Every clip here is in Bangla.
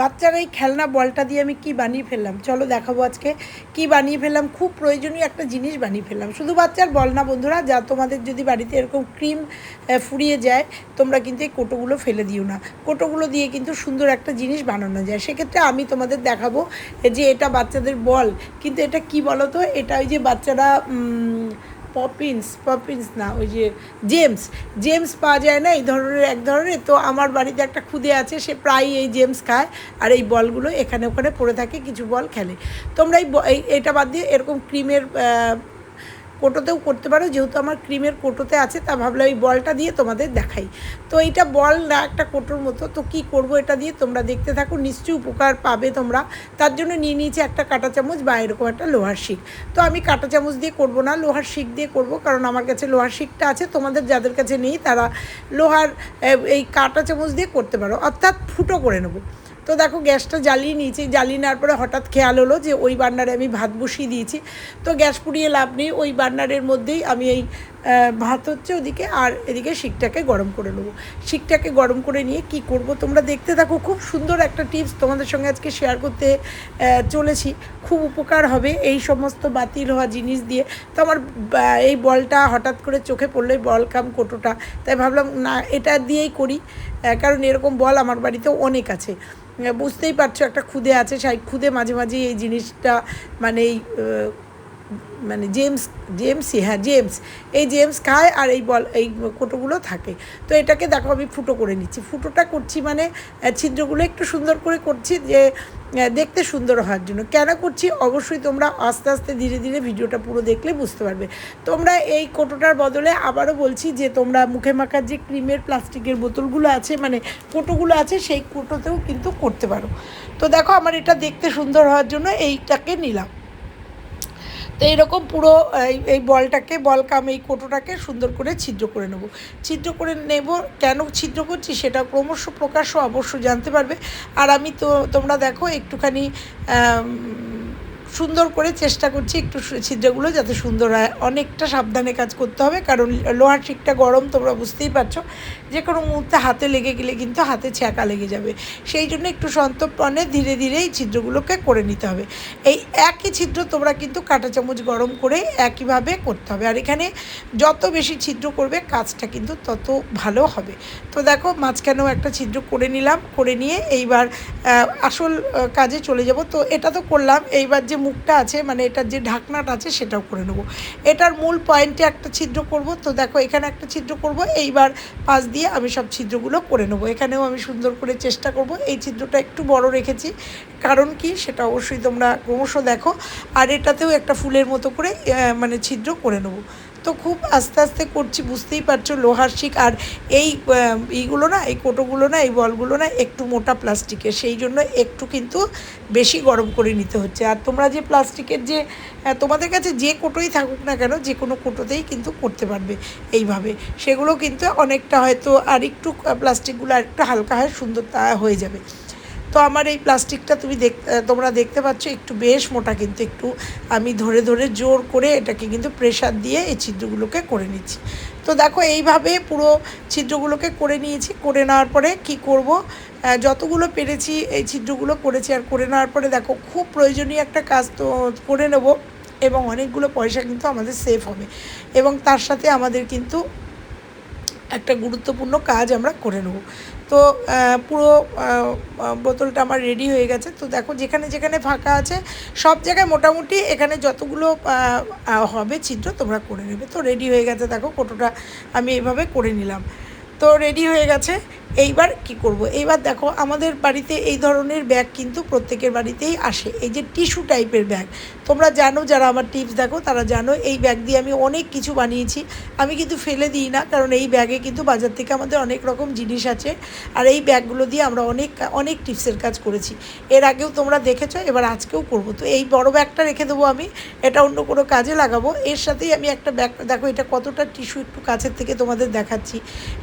বাচ্চার এই খেলনা বলটা দিয়ে আমি কি বানিয়ে ফেললাম? চলো দেখাবো আজকে কি বানিয়ে ফেললাম। খুব প্রয়োজনীয় একটা জিনিস বানিয়ে ফেললাম। শুধু বাচ্চার বল না বন্ধুরা, যা তোমাদের যদি বাড়িতে এরকম ক্রিম ফুরিয়ে যায়, তোমরা কিন্তু এই কোটোগুলো ফেলে দিও না। কোটোগুলো দিয়ে কিন্তু সুন্দর একটা জিনিস বানানো যায়। সেক্ষেত্রে আমি তোমাদের দেখাবো যে এটা বাচ্চাদের বল। কিন্তু এটা কি বলো তো এটা ওই যে বাচ্চারা পপিন্স পপিন্স না, ওই যে জেমস জেমস পাওয়া যায় না এই ধরনের, এক ধরনের। তো আমার বাড়িতে একটা খুদে আছে, সে প্রায়ই এই জেমস খায় আর এই বলগুলো এখানে ওখানে পড়ে থাকে, কিছু বল খেলে। তোমরা এই এটা বাদ দিয়ে এরকম ক্রিমের কোটোতেও করতে পারো, যেহেতু আমার ক্রিমের কোটোতে আছে, তা ভাবলাম এই বলটা দিয়ে তোমাদের দেখাই। তো এইটা বল না, একটা কোটোর মতো। তো কি করব এটা দিয়ে তোমরা দেখতে থাকো, নিশ্চয়ই উপকার পাবে তোমরা। তার জন্য নিয়ে নিয়েছি একটা কাঁটা চামচ বা এরকম একটা লোহার শিক। তো আমি কাঁটা চামচ দিয়ে করব না, লোহার শিক দিয়ে করব, কারণ আমার কাছে লোহার শিকটা আছে, তোমাদের যাদের কাছে নেই তারা লোহার এই কাঁটা চামচ দিয়ে করতে পারো। অর্থাৎ ফুটো করে নেব। তো দেখো, গ্যাসটা জ্বালিয়ে নিয়েছি। জ্বালিয়ে নেওয়ার পরে হঠাৎ খেয়াল হলো যে ওই বান্নারে আমি ভাত বসিয়ে দিয়েছি। তো গ্যাস পুড়িয়ে লাভ নেই, ওই বান্নারের মধ্যেই আমি এই ভাত হচ্ছে ওদিকে, আর এদিকে শিকটাকে গরম করে নেব। শিকটাকে গরম করে নিয়ে কি করব? তোমরা দেখতে থাকো, খুব সুন্দর একটা টিপস তোমাদের সঙ্গে আজকে শেয়ার করতে চলেছি। খুব উপকার হবে এই সমস্ত বাতিল হওয়া জিনিস দিয়ে। তো আমার এই বলটা হঠাৎ করে চোখে পড়ল বল কাম কোটোটা। তাই ভাবলাম, না, এটা দিয়েই করি। কারণ এরকম বল আমার বাড়িতে অনেক আছে। বুঝতেই পারছ, একটা খুদে আছে, সেই খুদে মাঝে মাঝে এই জিনিসটা মানে এই মানে জেমস জেমসই হ্যাঁ জেমস। এই জেমস খায় আর এই বল, এই কোটোগুলো থাকে। তো এটাকে দেখো আমি ফুটো করে নিচ্ছি। ফুটোটা করছি মানে ছিদ্রগুলো একটু সুন্দর করে করছি যে দেখতে সুন্দর হওয়ার জন্য। কেন করছি? অবশ্যই তোমরা আস্তে আস্তে ধীরে ধীরে ভিডিওটা পুরো দেখলে বুঝতে পারবে। তোমরা এই কোটোটার বদলে আবারও বলছি যে, তোমরা মুখে মাখার যে ক্রিমের প্লাস্টিকের বোতলগুলো আছে মানে কোটোগুলো আছে, সেই কোটোতেও কিন্তু করতে পারো। তো দেখো আমার এটা দেখতে সুন্দর হওয়ার জন্য এইটাকে নিলাম। তো এইরকম পুরো, এই বলটাকে, বল কাম, এই কোটোটাকে সুন্দর করে ছিদ্র করে নেব। ছিদ্র করে নেব, কেন ছিদ্র করছি সেটা ক্রমশ প্রকাশও অবশ্য জানতে পারবে। আর আমি তো, তোমরা দেখো একটুখানি সুন্দর করে চেষ্টা করছি একটু ছিদ্রগুলো যাতে সুন্দর হয়। অনেকটা সাবধানে কাজ করতে হবে, কারণ লোহার শিকটা গরম, তোমরা বুঝতেই পারছ। যে কোনো মুহূর্তে হাতে লেগে গেলে কিন্তু হাতে ছ্যাঁকা লেগে যাবে। সেই জন্য একটু সন্তর্পণে ধীরে ধীরে এই ছিদ্রগুলোকে করে নিতে হবে। এই একই ছিদ্র তোমরা কিন্তু কাঁটা চামচ গরম করে একইভাবে করতে হবে। আর এখানে যত বেশি ছিদ্র করবে, কাজটা কিন্তু তত ভালো হবে। তো দেখো, মাঝখানেও একটা ছিদ্র করে নিলাম, করে নিয়ে এইবার আসল কাজে চলে যাব। তো এটা তো করলাম। এইবার যে মুখটা আছে মানে এটার যে ঢাকনাটা আছে সেটাও করে নেব। এটার মূল পয়েন্টে একটা ছিদ্র করব, তো দেখো এখানে একটা ছিদ্র করব, এইবার পাশ দিয়ে আমি সব ছিদ্রগুলো করে নেব। এখানেও আমি সুন্দর করে চেষ্টা করব, এই ছিদ্রটা একটু বড় রেখেছি, কারণ কি সেটা অবশ্যই তোমরা ক্রমশ দেখো, আর এটাতেও একটা ফুলের মতো করে মানে ছিদ্র করে নেব। তো খুব আস্তে আস্তে করছি, বুঝতেই পারছ, লোহার শিক আর এই এইগুলো না, এই কোটোগুলো না, এই বলগুলো না একটু মোটা প্লাস্টিকের, সেই জন্য একটু কিন্তু বেশি গরম করে নিতে হচ্ছে। আর তোমরা যে প্লাস্টিকের যে তোমাদের কাছে যে কোটোই থাকুক না কেন, যে কোনো কোটোতেই কিন্তু করতে পারবে এইভাবে। সেগুলো কিন্তু অনেকটা হয়তো আর একটু প্লাস্টিকগুলো আর একটু হালকা হয় সুন্দর তা হয়ে যাবে। তো আমার এই প্লাস্টিকটা তুমি দেখ তোমরা দেখতে পাচ্ছ, একটু বেশ মোটা কিন্তু একটু। আমি ধরে ধরে জোর করে এটাকে কিন্তু প্রেশার দিয়ে এই ছিদ্রগুলোকে করে নিচ্ছি। তো দেখো এইভাবে পুরো ছিদ্রগুলোকে করে নিয়েছি, করে নেওয়ার পরে কি করব? যতগুলো পেরেছি এই ছিদ্রগুলো করেছি আর করে নেওয়ার পরে দেখো খুব প্রয়োজনীয় একটা কাজ তো করে নেব এবং অনেকগুলো পয়সা কিন্তু আমাদের সেফ হবে। এবং তার সাথে আমাদের কিন্তু একটা গুরুত্বপূর্ণ কাজ আমরা করে নেব। তো পুরো বোতলটা আমার রেডি হয়ে গেছে। তো দেখো, যেখানে যেখানে ফাঁকা আছে, সব জায়গায় মোটামুটি এখানে যতগুলো হবে ছিদ্র, তোমরা করে নেবে। তো রেডি হয়ে গেছে, দেখো কোটোটা আমি এভাবে করে নিলাম। তো রেডি হয়ে গেছে। এইবার কি করব? এইবার দেখো, আমাদের বাড়িতে এই ধরনের ব্যাগ কিন্তু প্রত্যেকের বাড়িতেই আসে। এই যে টিস্যু টাইপের ব্যাগ। তোমরা জানো, যারা আমার টিপস দেখো, তারা জানো, এই ব্যাগ দিয়ে আমি অনেক কিছু বানিয়েছি। আমি কিন্তু ফেলে দিই না, কারণ এই ব্যাগে কিন্তু বাজার থেকে আমাদের অনেক রকম জিনিস আছে। আর এই ব্যাগগুলো দিয়ে আমরা অনেক অনেক টিপসের কাজ করেছি। এর আগেও তোমরা দেখেছ, এবার আজকেও করব। তো এই বড় ব্যাগটা রেখে দেবো আমি। এটা অন্য কোনো কাজে লাগাবো। এর সাথেই আমি একটা ব্যাগ, দেখো এটা কতটা টিস্যু একটু কাছের থেকে তোমাদের দেখাচ্ছি।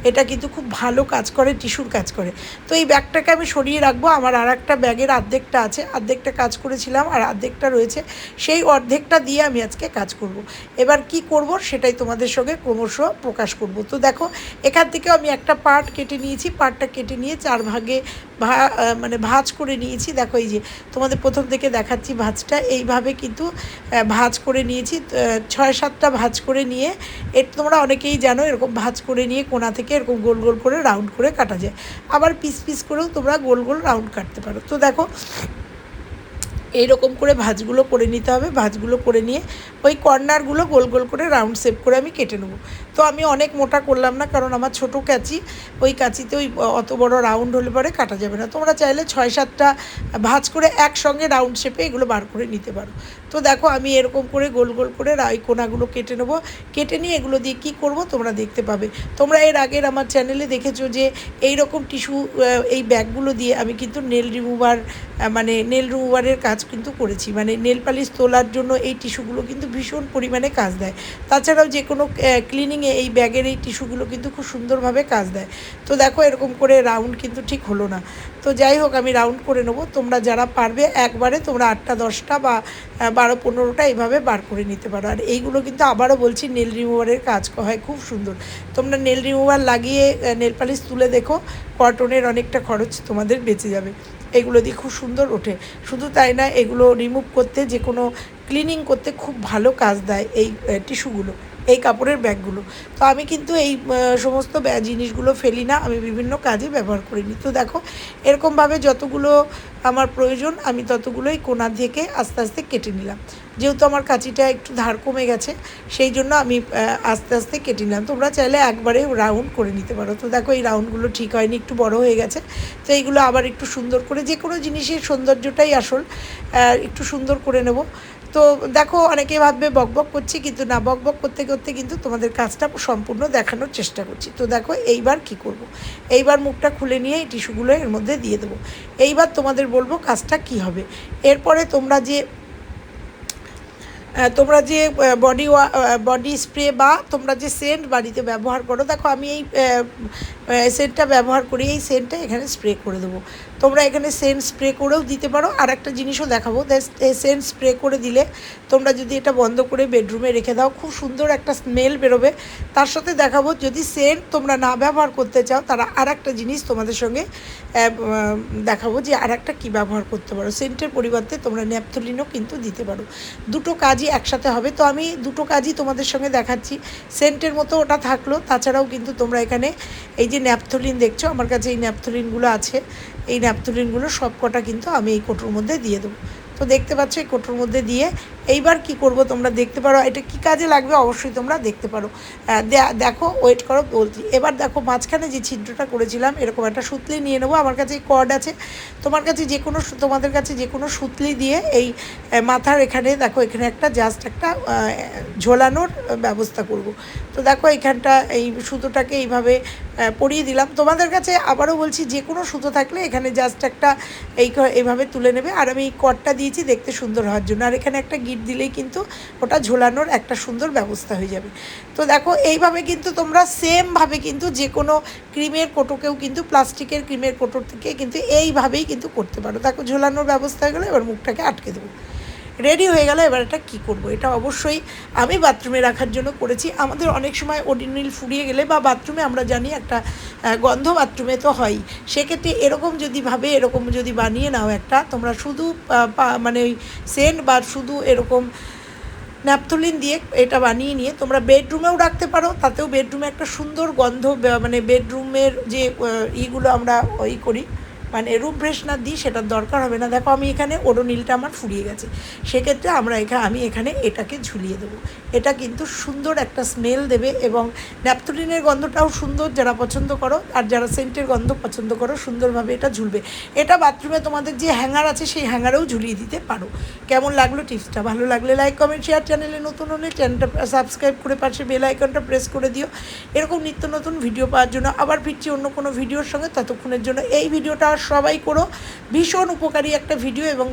এটা কিন্তু খুব ভালো কাজ করে টিস্যুর কাজ করে। তো এই ব্যাগটাকে আমি সরিয়ে রাখব। আমার আর একটা ব্যাগের অর্ধেকটা আছে। অর্ধেকটা কাজ করেছিলাম আর অর্ধেকটা রয়েছে। সেই অর্ধেকটা দিয়ে আমি আজকে কাজ করব। এবার কি করব সেটাই তোমাদের সঙ্গে ক্রমশ প্রকাশ করব। তো দেখো, এখান থেকে আমি একটা পার্ট কেটে নিয়েছি। পার্টটা কেটে নিয়ে চার ভাগে ভা মানে ভাঁজ করে নিয়েছি। দেখো এই যে, তোমাদের প্রথম থেকে দেখাচ্ছি ভাঁজটা। এইভাবে কিন্তু ভাঁজ করে নিয়েছি। ছয় সাতটা ভাঁজ করে নিয়ে, এর তোমরা অনেকেই জানো, এরকম ভাঁজ করে নিয়ে কোনা থেকে এরকম গোল গোল করে রাউন্ড করে কাটা যায় আবার পিস পিস করেও তোমরা গোল গোল রাউন্ড কাটতে পারো। তো দেখো এইরকম করে ভাঁজগুলো করে নিতে হবে। ভাঁজগুলো করে নিয়ে ওই কর্নারগুলো গোল গোল করে রাউন্ড শেপ করে আমি কেটে নেব। তো আমি অনেক মোটা করলাম না, কারণ আমার ছোটো কাঁচি, ওই কাঁচিতে ওই অত বড় রাউন্ড হলে পরে কাটা যাবে না। তোমরা চাইলে ছয় সাতটা ভাঁজ করে একসঙ্গে রাউন্ড শেপে এগুলো বার করে নিতে পারো। তো দেখো আমি এরকম করে গোল গোল করে রাই কোনাগুলো কেটে নেব। কেটে নিয়ে এগুলো দিয়ে কী করব তোমরা দেখতে পাবে। তোমরা এর আগের আমার চ্যানেলে দেখেছ যে এই রকম টিস্যু এই ব্যাগগুলো দিয়ে আমি কিন্তু নেল রিমুভার মানে নেল রিমুভারের কাজ কিন্তু করেছি। মানে নেল পালিশ তোলার জন্য এই টিস্যুগুলো কিন্তু ভীষণ পরিমাণে কাজ দেয়। তাছাড়াও যে কোনো ক্লিনিংয়ে এই ব্যাগের এই টিস্যুগুলো কিন্তু খুব সুন্দরভাবে কাজ দেয়। তো দেখো এরকম করে রাউন্ড কিন্তু ঠিক হলো না। তো যাই হোক, আমি রাউন্ড করে নেব। তোমরা যারা পারবে, একবারে তোমরা আটটা, দশটা বা বারো, পনেরোটা এইভাবে বার করে নিতে পারো। আর এইগুলো কিন্তু আবারও বলছি নেল রিমুভারের কাজ হয় খুব সুন্দর। তোমরা নেল রিমুভার লাগিয়ে নেল পালিশ তুলে দেখো কটনের অনেকটা খরচ তোমাদের বেঁচে যাবে। এগুলো দিয়ে খুব সুন্দর ওঠে। শুধু তাই না, এগুলো রিমুভ করতে যে কোনো ক্লিনিং করতে খুব ভালো কাজ দেয় এই টিস্যুগুলো এই কাপড়ের ব্যাগগুলো। তো আমি কিন্তু এই সমস্ত জিনিসগুলো ফেলি না, আমি বিভিন্ন কাজে ব্যবহার করি নি। তো দেখো, এরকমভাবে যতগুলো আমার প্রয়োজন, আমি ততগুলোই কোনা থেকে আস্তে আস্তে কেটে নিলাম। যেহেতু আমার কাঁচিটা একটু ধার কমে গেছে, সেই জন্য আমি আস্তে আস্তে কেটে নিলাম। তোমরা চাইলে একবারে রাউন্ড করে নিতে পারো। তো দেখো, এই রাউন্ডগুলো ঠিক হয়নি, একটু বড় হয়ে গেছে। তো এইগুলো আবার একটু সুন্দর করে, যে কোনো জিনিসের সৌন্দর্যটাই আসল একটু সুন্দর করে নেব। তো দেখো অনেকে ভাববে বকবক করছি, কিন্তু না বকবক করতে করতে কিন্তু তোমাদের কাজটা সম্পূর্ণ দেখানোর চেষ্টা করছি। তো দেখো, এইবার কি করব। এইবার মুখটা খুলে নিয়ে এই টিস্যুগুলো এর মধ্যে দিয়ে দেবো। এইবার তোমাদের বলব কাজটা কি হবে। এরপরে তোমরা যে তোমরা যে বডি বডি স্প্রে বা তোমরা যে সেন্ট বাড়িতে ব্যবহার করো, দেখো আমি এই সেন্টটা ব্যবহার করি, এই সেন্টটা এখানে স্প্রে করে দেবো। তোমরা এখানে সেন্ট স্প্রে করেও দিতে পারো। আর একটা জিনিসও দেখাবো সেন্ট স্প্রে করে দিলে তোমরা যদি এটা বন্ধ করে বেডরুমে রেখে দাও, খুব সুন্দর একটা স্মেল বেরোবে। তার সাথে দেখাবো, যদি সেন্ট তোমরা না ব্যবহার করতে চাও, তারা আর একটা জিনিস তোমাদের সঙ্গে দেখাবো যে আর একটা কী ব্যবহার করতে পারো। সেন্টের পরিবর্তে তোমরা ন্যাপথলিনও কিন্তু দিতে পারো। দুটো কাজই একসাথে হবে। তো আমি দুটো কাজই তোমাদের সঙ্গে দেখাচ্ছি। সেন্টের মতো ওটা থাকল, তাছাড়াও কিন্তু তোমরা এখানে এই যে ন্যাপথলিন দেখছ, আমার কাছে এই ন্যাপথলিনগুলো আছে। এই ন্যাপথলিনগুলো সব কটা কিন্তু আমি এই কোটোর মধ্যে দিয়ে দেবো। তো দেখতে পাচ্ছ এই কোটোর মধ্যে দিয়ে এইবার কি করব তোমরা দেখতে পারো, এটা কি কাজে লাগবে অবশ্যই তোমরা দেখতে পারো। দেখো ওয়েট করো, বলছি। এবার দেখো, মাঝখানে যে ছিদ্রটা করেছিলাম, এরকম একটা সুতলি নিয়ে নেব। আমার কাছে এই কর্ড আছে। তোমার কাছে যে কোনো তোমাদের কাছে যে কোনো সুতলি দিয়ে এই মাথার এখানে দেখো, এখানে একটা জাস্ট একটা ঝোলানোর ব্যবস্থা করব। তো দেখো, এখানটা এই সুতোটাকে এইভাবে পরিয়ে দিলাম। তোমাদের কাছে আবারও বলছি, যে কোনো সুতো থাকলে এখানে জাস্ট একটা এই এইভাবে তুলে নেবে। আর আমি এই কটটা দিয়েছি দেখতে সুন্দর হওয়ার জন্য। আর এখানে একটা গিট দিলেই কিন্তু ওটা ঝোলানোর একটা সুন্দর ব্যবস্থা হয়ে যাবে। তো দেখো, এইভাবে কিন্তু তোমরা সেমভাবে কিন্তু যে কোনো ক্রিমের কোটোকেও কিন্তু প্লাস্টিকের ক্রিমের কোটোর থেকে কিন্তু এইভাবেই কিন্তু করতে পারো। দেখো, ঝোলানোর ব্যবস্থা হয়ে গেলে এবার মুখটাকে আটকে দেবো। রেডি হয়ে গেল, এবার এটা কী করব? এটা অবশ্যই আমি বাথরুমে রাখার জন্য করেছি। আমাদের অনেক সময় ওডিনিল ফুরিয়ে গেলে বা বাথরুমে আমরা জানি একটা গন্ধ বাথরুমে তো হয়ই সেক্ষেত্রে এরকম যদি ভাবে, এরকম যদি বানিয়ে নাও একটা, তোমরা শুধু মানে ওই সেন্ট বা শুধু এরকম ন্যাপথলিন দিয়ে এটা বানিয়ে নিয়ে তোমরা বেডরুমেও রাখতে পারো। তাতেও বেডরুমে একটা সুন্দর গন্ধ মানে বেডরুমের যে ইগুলো আমরা ওই করি। মানে রুম ফ্রেশনার দিই, সেটার দরকার হবে না। দেখো, আমি এখানে ওডোনিলটা আমার ফুরিয়ে গেছে। সেক্ষেত্রে আমরা এখানে আমি এখানে এটাকে ঝুলিয়ে দেবো। এটা কিন্তু সুন্দর একটা স্মেল দেবে এবং ন্যাপথলিনের গন্ধটাও সুন্দর যারা পছন্দ করো, আর যারা সেন্টের গন্ধ পছন্দ করো, সুন্দরভাবে এটা ঝুলবে। এটা বাথরুমে তোমাদের যে হ্যাঙ্গার আছে, সেই হ্যাঙ্গারেও ঝুলিয়ে দিতে পারো। কেমন লাগল টিপসটা ভালো লাগলে লাইক কমেন্ট শেয়ার চ্যানেলে নতুন হলে চ্যানেলটা সাবস্ক্রাইব করে পাশে বেল আইকনটা প্রেস করে দিও। এরকম নিত্য নতুন ভিডিও পাওয়ার জন্য আবার ফিরছি অন্য কোনো ভিডিওর সঙ্গে। ততক্ষণের জন্য এই ভিডিওটা সবাই করো। ভীষণ উপকারী একটা ভিডিও এবং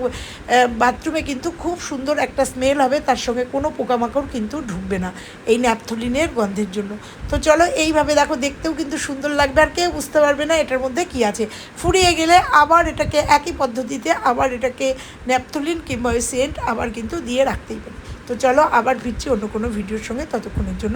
বাথরুমে কিন্তু খুব সুন্দর একটা স্মেল হবে, তার সঙ্গে কোনো পোকামাকড় কিন্তু ঢুকবে না এই ন্যাপথলিনের গন্ধের জন্য। তো চলো এইভাবে দেখো, দেখতেও কিন্তু সুন্দর লাগবে আর কেউ বুঝতে পারবে না এটার মধ্যে কি আছে। ফুরিয়ে গেলে আবার এটাকে একই পদ্ধতিতে আবার এটাকে ন্যাপথলিন কিংবা সেন্ট আবার কিন্তু দিয়ে রাখতেই পারি। তো চলো আবার ফিরছি অন্য কোনো ভিডিওর সঙ্গে। ততক্ষণের জন্য